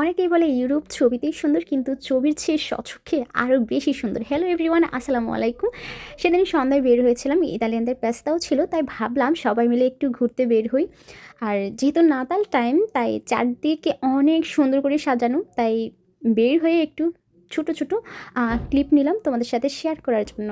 অনেকেই বলে ইউরোপ ছবিতেই সুন্দর, কিন্তু ছবির চেয়ে স্বচক্ষে আরও বেশি সুন্দর। হ্যালো এভরিওয়ান আসসালামু আলাইকুম। সেদিন সন্ধ্যায় বের হয়েছিলাম, ইতালিয়ানদের পেস্তাও ছিল, তাই ভাবলাম সবাই মিলে একটু ঘুরতে বের হই। আর যেহেতু নাতাল টাইম তাই চারদিকে অনেক সুন্দর করে সাজানো, তাই বের হয়ে একটু ছোটো ছোটো ক্লিপ নিলাম তোমাদের সাথে শেয়ার করার জন্য।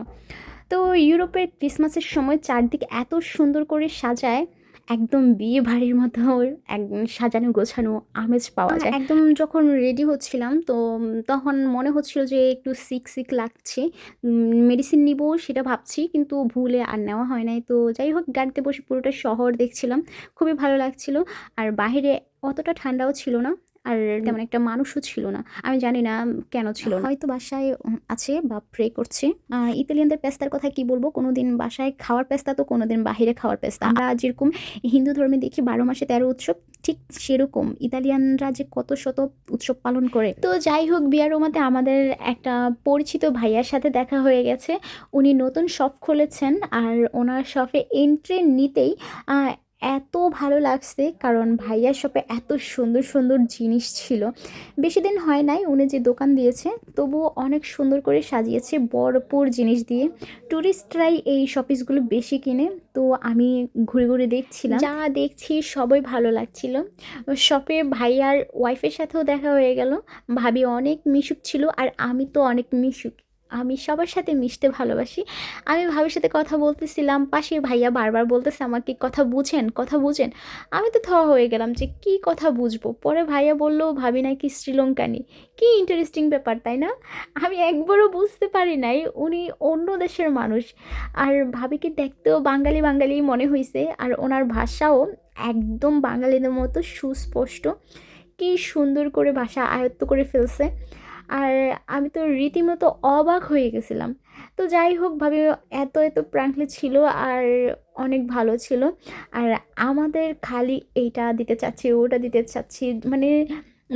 তো ইউরোপের ক্রিসমাসের সময় চারদিকে এত সুন্দর করে সাজায় একদম বিয়ে বাড়ির মতো এক সাজানো গোছানো আমেজ পাওয়া যায়। একদম যখন রেডি হচ্ছিলাম তো তখন মনে হচ্ছিল যে একটু সিক সিক লাগছে। মেডিসিন নিব সেটা ভাবছি কিন্তু ভুলে আর নেওয়া হয় নাই। তো যাই হোক গাড়িতে বসে পুরোটা শহর দেখছিলাম। খুবই ভালো লাগছিল। আর বাহিরে অতটা ঠান্ডাও ছিল না। আর তেমন একটা মানুষও ছিল না। আমি জানি না কেন ছিল না। হয়তো বাসায় আছে বা প্রে করছে। ইতালিয়ানদের পেস্তার কথা কি বলব? কোনোদিন বাসায় খাওয়ার পেস্তা তো কোনোদিন বাইরে খাওয়ার পেস্তা। আমরা যেরকম হিন্দু ধর্মে দেখি বারো মাসে তেরো উৎসব ঠিক সেরকম ইতালিয়ানরা যে কত শত উৎসব পালন করে। তো যাই হোক বিয়ার রোমাতে আমাদের একটা পরিচিত ভাইয়ার সাথে দেখা হয়ে গেছে। উনি নতুন শপ খুলেছেন আর ওনার শপে এন্ট্রি নিতেই এত ভালো লাগছে কারণ ভাইয়ার শপে এত সুন্দর সুন্দর জিনিস ছিল। বেশি দিন হয় নাই, উনি যে দোকান দিয়েছে, তবুও অনেক সুন্দর করে সাজিয়েছে ভরপুর জিনিস দিয়ে। ট্যুরিস্টরাই এই শপিসগুলো বেশি কিনে, তো আমি ঘুরে ঘুরে দেখছিলাম। যা দেখছি সবই ভালো লাগছিল। শপে ভাইয়ার ওয়াইফের সাথেও দেখা হয়ে গেল। ভাবি অনেক মিশুক ছিল আর আমি তো অনেক মিশুক। আমি সবার সাথে মিশতে ভালোবাসি। আমি ভাবির সাথে কথা বলতেছিলাম, পাশের ভাইয়া বারবার বলতেছে আমাকে, কথা বুঝেন কথা বুঝেন। আমি তো থ হয়ে গেলাম যে, কি কথা বুঝব? পরে ভাইয়া বলল, ভাবি নাকি শ্রীলঙ্কানি। কি ইন্টারেস্টিং ব্যাপার, তাই না? আমি একবারও বুঝতে পারি নাই, উনি অন্য দেশের মানুষ। আর ভাবিকে দেখতেও বাঙালি বাঙালি মনে হয়েছে আর ওনার ভাষাও একদম বাঙালিদের মতো সুস্পষ্ট। কি সুন্দর করে ভাষা আয়ত্ত করে ফেলছে। আর আমি তো রীতিমতো অবাক হয়ে গেছিলাম। তো যাই হোক ভাবি, এত এত প্রাঙ্কলি ছিল আর অনেক ভালো ছিল। আর আমাদের খালি এইটা দিতে চাচ্ছি, ওটা দিতে চাচ্ছি মানে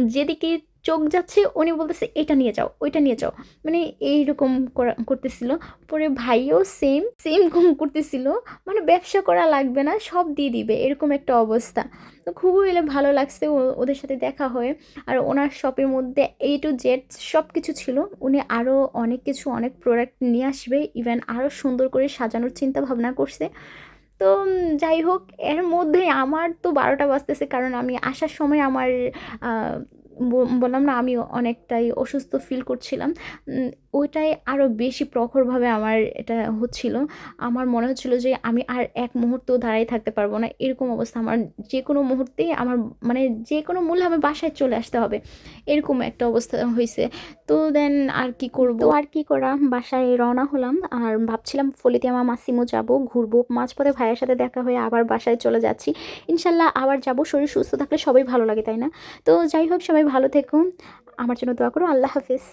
যেদিকে চোখ যাচ্ছে, উনি বলতেছে, এটা নিয়ে যাও, ওইটা নিয়ে যাও। মানে এইরকম করা, করতেছিল। পরে ভাইও সেম সেম ঘুম করতেছিল। মানে ব্যবসা করা লাগবে না, সব দিয়ে দিবে, এরকম একটা অবস্থা। তো খুবই ভালো লাগছে ওদের সাথে দেখা হয়ে। আর ওনার শপের মধ্যে এ টু জেড সব কিছু ছিল। উনি আরও অনেক কিছু, অনেক প্রোডাক্ট নিয়ে আসবে। ইভেন আরও সুন্দর করে সাজানোর চিন্তা ভাবনা করছে। তো যাই হোক, এর মধ্যে আমার তো বারোটা বাজতেছে। কারণ আমি আসার সময় আমার বললাম না আমি অনেকটাই অসুস্থ ফিল করছিলাম। ওইটাই আরও বেশি প্রখরভাবে আমার এটা হচ্ছিল। আমার মনে হচ্ছিল যে আমি আর এক মুহূর্ত দাঁড়াই থাকতে পারব না। এরকম অবস্থা আমার যে কোনো মুহূর্তেই আমার মানে যে কোনো মূল্যে আমার বাসায় চলে আসতে হবে। এরকম একটা অবস্থা হয়েছে তো দেন আর কি করব? আর কি করা? বাসায় রওনা হলাম। আর ভাবছিলাম ফলিতে আমার মাসিমো যাব, ঘুরবো। মাঝপথে ভাইয়ের সাথে দেখা হয়ে আবার বাসায় চলে যাচ্ছি। ইনশাল্লাহ আবার যাব। শরীর সুস্থ থাকলে সবাই ভালো লাগে, তাই না? তো যাই হোক, সবাই ভালো থেকুন। আমার জন্য দোয়া করো আল্লাহ হাফিজ।